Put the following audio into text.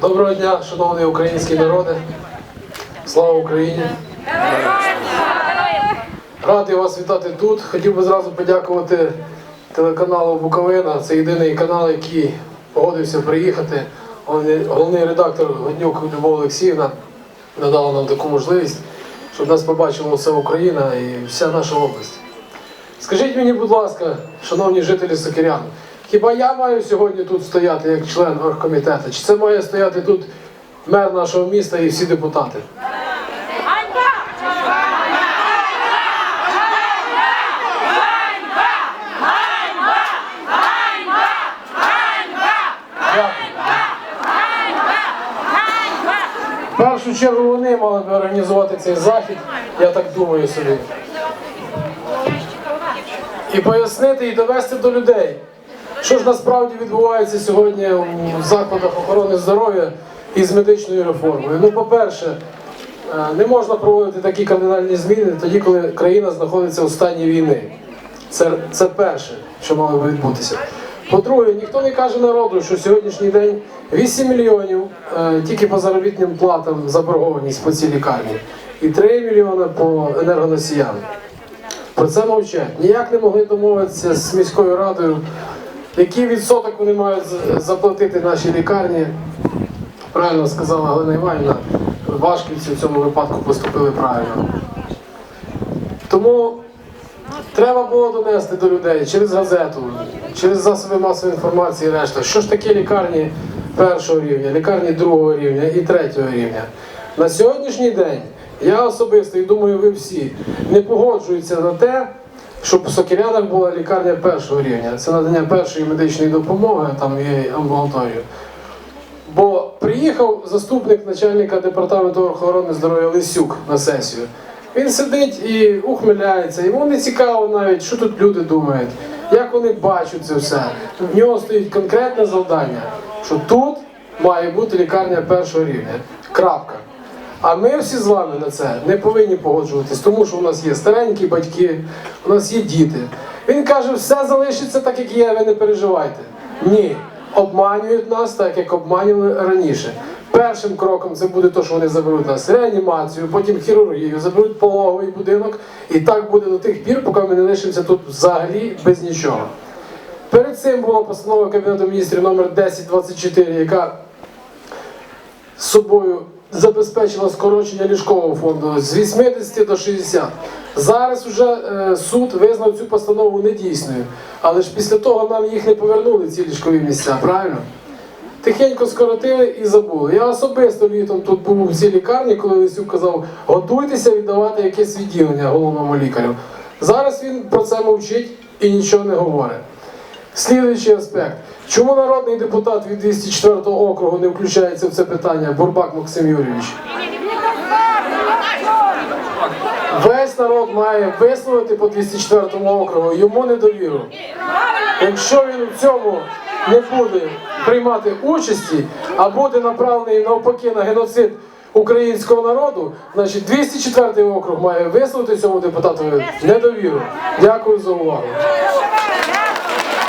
Доброго дня, шановний український народи. Слава Україні! Радий вас вітати тут. Хотів би зразу подякувати телеканалу Буковина. Це єдиний канал, який погодився приїхати. Головний редактор Годнюк Любов Олексіївна надала нам таку можливість, щоб нас побачила вся Україна і вся наша область. Скажіть мені, будь ласка, шановні жителі Сокирян, хіба я маю сьогодні тут стояти як член оргкомітету? Чи це має стояти тут мер нашого міста і всі депутати? В першу чергу вони мали б організувати цей захід, я так думаю собі. І пояснити і довести до людей, що ж насправді відбувається сьогодні в закладах охорони здоров'я із медичною реформою. Ну, по-перше, е, не можна проводити такі кардинальні зміни тоді, коли країна знаходиться у стані війни. Це, це перше, що мало би відбутися. По-друге, ніхто не каже народу, що сьогоднішній день 8 мільйонів е, тільки по заробітним платам заборгованість по цій лікарні, і 3 мільйони по енергоносіям. Про це мовчать. Ніяк не могли домовитися з міською радою, який відсоток вони мають заплатити нашій лікарні. Правильно сказала Галина Іванівна, Вашківці в цьому випадку поступили правильно. Тому треба було донести до людей через газету, через засоби масової інформації і решта, що ж таке лікарні першого рівня, лікарні другого рівня і третього рівня. На сьогоднішній день я особисто і думаю, ви всі не погоджуються на те, щоб у Сокирянах була лікарня першого рівня. Це надання першої медичної допомоги, там є амбулаторію. Бо приїхав заступник начальника департаменту охорони здоров'я Лисюк на сесію. Він сидить і ухмиляється. Йому не цікаво навіть, що тут люди думають, як вони бачать це все. В нього стоїть конкретне завдання, що тут має бути лікарня першого рівня. Крапка. А ми всі з вами на це не повинні погоджуватись, тому що у нас є старенькі батьки, у нас є діти. Він каже, все залишиться так, як є, ви не переживайте. Ні, обманюють нас так, як обманювали раніше. Першим кроком це буде те, що вони заберуть нас реанімацію, потім хірургію, заберуть пологовий будинок, і так буде до тих пір, поки ми не лишимося тут взагалі без нічого. Перед цим була постанова Кабінету міністрів номер 1024, яка з собою забезпечила скорочення ліжкового фонду з 80 до 60. Зараз вже е, суд визнав цю постанову недійсною, але ж після того нам їх не повернули ці ліжкові місця, правильно? Тихенько скоротили і забули. Я особисто літом тут був у цій лікарні, коли Лисюк казав, готуйтеся віддавати якесь відділення головному лікарю. Зараз він про це мовчить і нічого не говорить. Слідуючий аспект. Чому народний депутат від 204 округу не включається в це питання? Бурбак Максим Юрійович. Весь народ має висловити по 204 округу йому недовіру. Якщо він в цьому не буде приймати участі, а буде направлений навпаки на геноцид українського народу, значить 204 округ має висловити цьому депутату недовіру. Дякую за увагу.